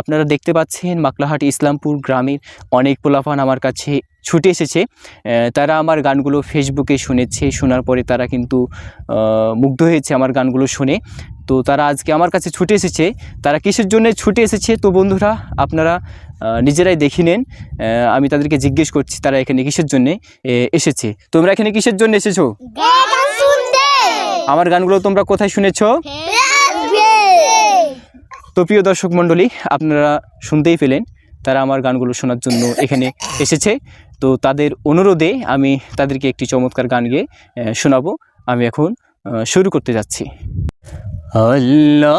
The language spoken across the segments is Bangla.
আপনারা দেখতে পাচ্ছেন মাকলাহাট ইসলামপুর গ্রামের অনেক পোলাফান আমার কাছে ছুটে এসেছে। তারা আমার গানগুলো ফেসবুকে শুনেছে শোনার পরে তারা কিন্তু মুগ্ধ হয়েছে আমার গানগুলো শুনে। তো তারা আজকে আমার কাছে ছুটে এসেছে। তারা কিসের জন্য ছুটে এসেছে? তো বন্ধুরা আপনারা নিজেরাই দেখে নেন। আমি তাদেরকে জিজ্ঞেস করছি তারা এখানে কিসের জন্য এসেছে? তোমরা এখানে কিসের জন্য এসেছ? আমার গানগুলো তোমরা কোথায় শুনেছো? তো প্রিয় দর্শক মণ্ডলী, আপনারা শুনতেই পেলেন তারা আমার গানগুলো শোনার জন্য এখানে এসেছে। তো তাদের অনুরোধে আমি তাদেরকে একটি চমৎকার গান গিয়ে শোনাবো। আমি এখন শুরু করতে যাচ্ছি। আল্লাহ,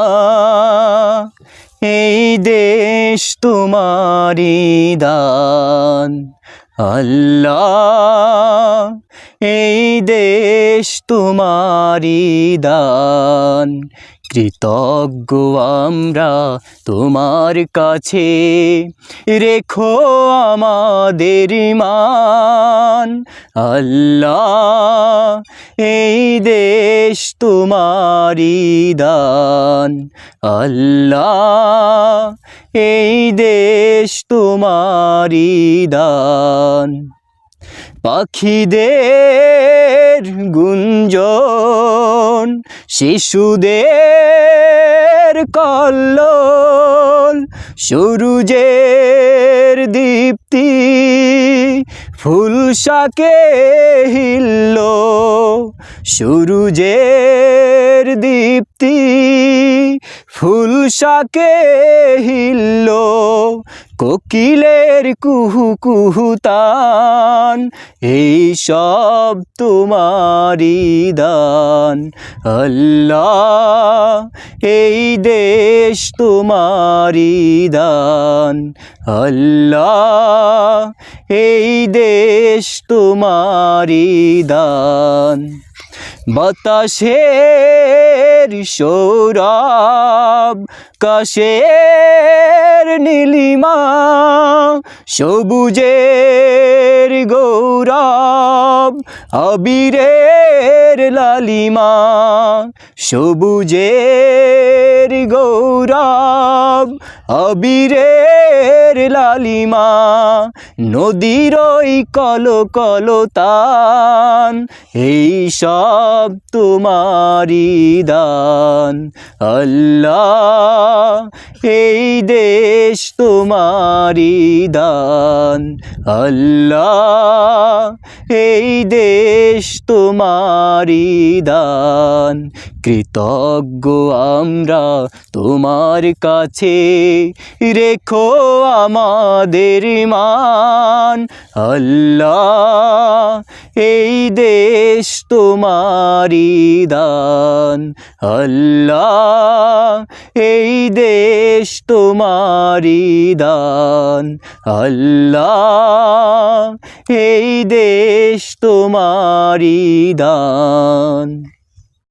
এই দেশ তোমারি দান। আল্লাহ, এই দেশ তোমারি দান। কৃতজ্ঞ আমরা তোমার কাছে। রেখো আমাদের মান আল্লাহ, এই দেশ তোমারি দান। আল্লাহ, এই দেশ তোমারি দান। পাখিদের গুঞ্জন শিশুদের কল্লোল সূর্যের দীপ্তি ফুল শাকে হিল্ল সূর্যের দীপ্তি ফুল শাকে হিল্ল কোকিলের কুহু কুহু তান এই সব তোমারি দান। আল্লাহ, এই দেশ তোমারি দান। আল্লাহ, এই দেশ তোমারি দান। বাতাসের সৌরভ, কাশের নীলিমা সবুজের গৌরব অবিরের লালিমা সবুজের গৌরব আবিরের লালিমা, নদীর ওই কল কল তান, এই সব তোমারি দান। আল্লাহ, এই দেশ তোমারি দান। আল্লাহ, এই দেশ তোমারি দান। কৃতজ্ঞ আমরা তোমার কাছে রেখো আমাদের মান আল্লাহ, এই দেশ তোমারি দান। আল্লাহ, এই দেশ তোমারি দান। আল্লাহ, এই দেশ তোমারি দান।